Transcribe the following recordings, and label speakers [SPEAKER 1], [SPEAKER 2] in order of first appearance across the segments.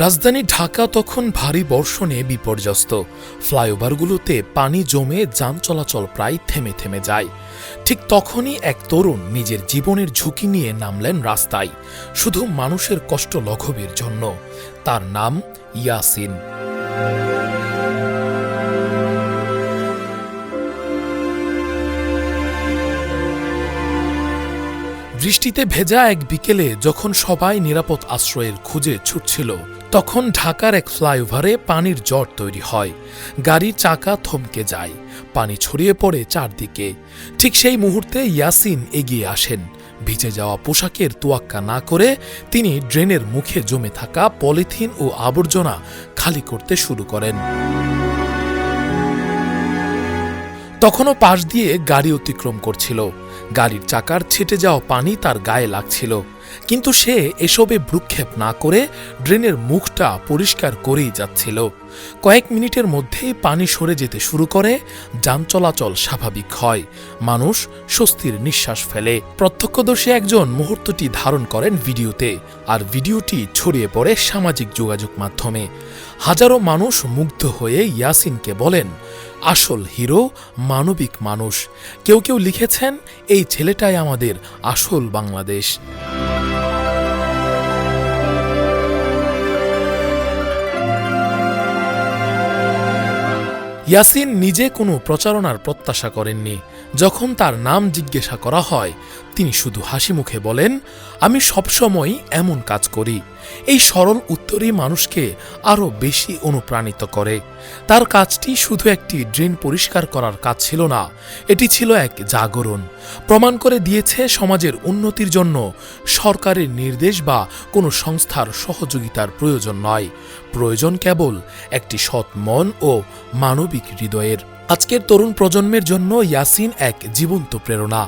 [SPEAKER 1] রাজধানী ঢাকা তখন ভারী বর্ষণে বিপর্যস্ত। ফ্লাইওভারগুলোতে পানি জমে যান চলাচল প্রায় থেমে থেমে যায়। ঠিক তখনই এক তরুণ নিজের জীবনের ঝুঁকি নিয়ে নামলেন রাস্তায়। শুধু মানুষের কষ্ট লঘবের জন্য। তার নাম ইয়াসিন। বৃষ্টিতে ভেজা এক বিকেলে যখন সবাই নিরাপদ আশ্রয়ের খুঁজে ছুটছিল, তখন ঢাকার এক ফ্লাইওভারে পানির জট তৈরি হয়। গাড়ির চাকা থমকে যায়, পানি ছড়িয়ে পড়ে চারদিকে। ঠিক সেই মুহূর্তে ইয়াসিন এগিয়ে আসেন। ভিজে যাওয়া পোশাকের তোয়াক্কা না করে তিনি ড্রেনের মুখে জমে থাকা পলিথিন ও আবর্জনা খালি করতে শুরু করেন। তখনও পাশ দিয়ে গাড়ি অতিক্রম করছিল। গাড়ির চাকার ছিটে যাওয়া পানি তার গায়ে লাগছিল। কিন্তু সে এসবে ভ্রুক্ষেপ না করে ড্রেনের মুখটা পরিষ্কার করেই যাচ্ছিল। কয়েক মিনিটের মধ্যেই পানি সরে যেতে শুরু করে, যান চলাচল স্বাভাবিক হয়। মানুষ স্বস্তির নিঃশ্বাস ফেলে। প্রত্যক্ষদর্শী একজন মুহূর্তটি ধারণ করেন ভিডিওতে, আর ভিডিওটি ছড়িয়ে পড়ে সামাজিক যোগাযোগ মাধ্যমে। হাজারো মানুষ মুগ্ধ হয়ে ইয়াসিনকে বলেন, আসল হিরো মানবিক মানুষ। কেউ কেউ লিখেছেন, এই ছেলেটাই আমাদের আসল বাংলাদেশ। ইয়াসিন নিজে কোনো প্রচারণার প্রত্যাশা করেননি। যখন তার নাম জিজ্ঞাসা করা হয়, তিনি শুধু হাসি মুখে বলেন, আমি সবসময় এমন কাজ করি। এই সরল উত্তরই মানুষকে আরও বেশি অনুপ্রাণিত করে। তার কাজটি শুধু একটি ড্রেন পরিষ্কার করার কাজ ছিল না, এটি ছিল এক জাগরণ। প্রমাণ করে দিয়েছে সমাজের উন্নতির জন্য সরকারের নির্দেশ বা কোনো সংস্থার সহযোগিতার প্রয়োজন নয়। প্রয়োজন কেবল একটি সৎ মন ও মানবিক হৃদয়ের। আজকের তরুণ প্রজন্মের জন্য ইয়াসিন এক জীবন্ত প্রেরণা।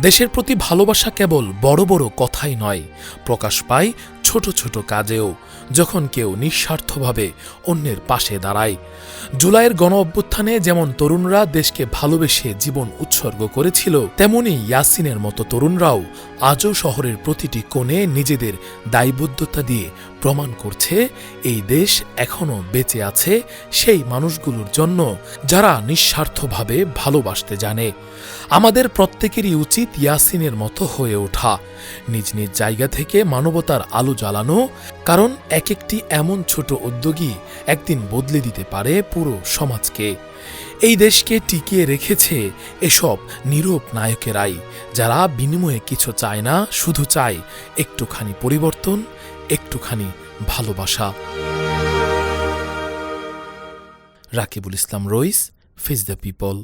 [SPEAKER 1] দেশের প্রতি ভালোবাসা কেবল বড় বড় কথাই নয়, প্রকাশ পায় ছোট ছোট কাজেও যখন কেউ নিঃস্বার্থভাবে অন্যের পাশে দাঁড়ায়, জুলাইয়ের গণ অভ্যুত্থানে যেমন তরুণরা দেশকে ভালোবেসে জীবন উৎসর্গ করেছিল, তেমনি ইয়াসিনের মতো তরুণরাও আজও শহরের প্রতিটি কোণে নিজেদের দায়বদ্ধতা দিয়ে প্রমাণ করছে, এই দেশ এখনও বেঁচে আছে সেই মানুষগুলোর জন্য যারা নিঃস্বার্থভাবে ভালোবাসতে জানে। আমাদের প্রত্যেকেরই উচিত ইয়াসিনের মতো হয়ে ওঠা। নিজ নিজ জায়গা থেকে মানবতার আলো জ্বালানো, কারণ এক একটি এমন ছোট উদ্যোগী একদিন বদলে দিতে পারে পুরো সমাজকে। এই দেশকে টিকিয়ে রেখেছে এসব নীরব নায়কেরাই, যারা বিনিময়ে কিছু চায় চায় না শুধু চাই একটুখানি পরিবর্তন একটুখানি ভালোবাসা। রাকিবুল ইসলাম রইস ফিজ দ্য পিপল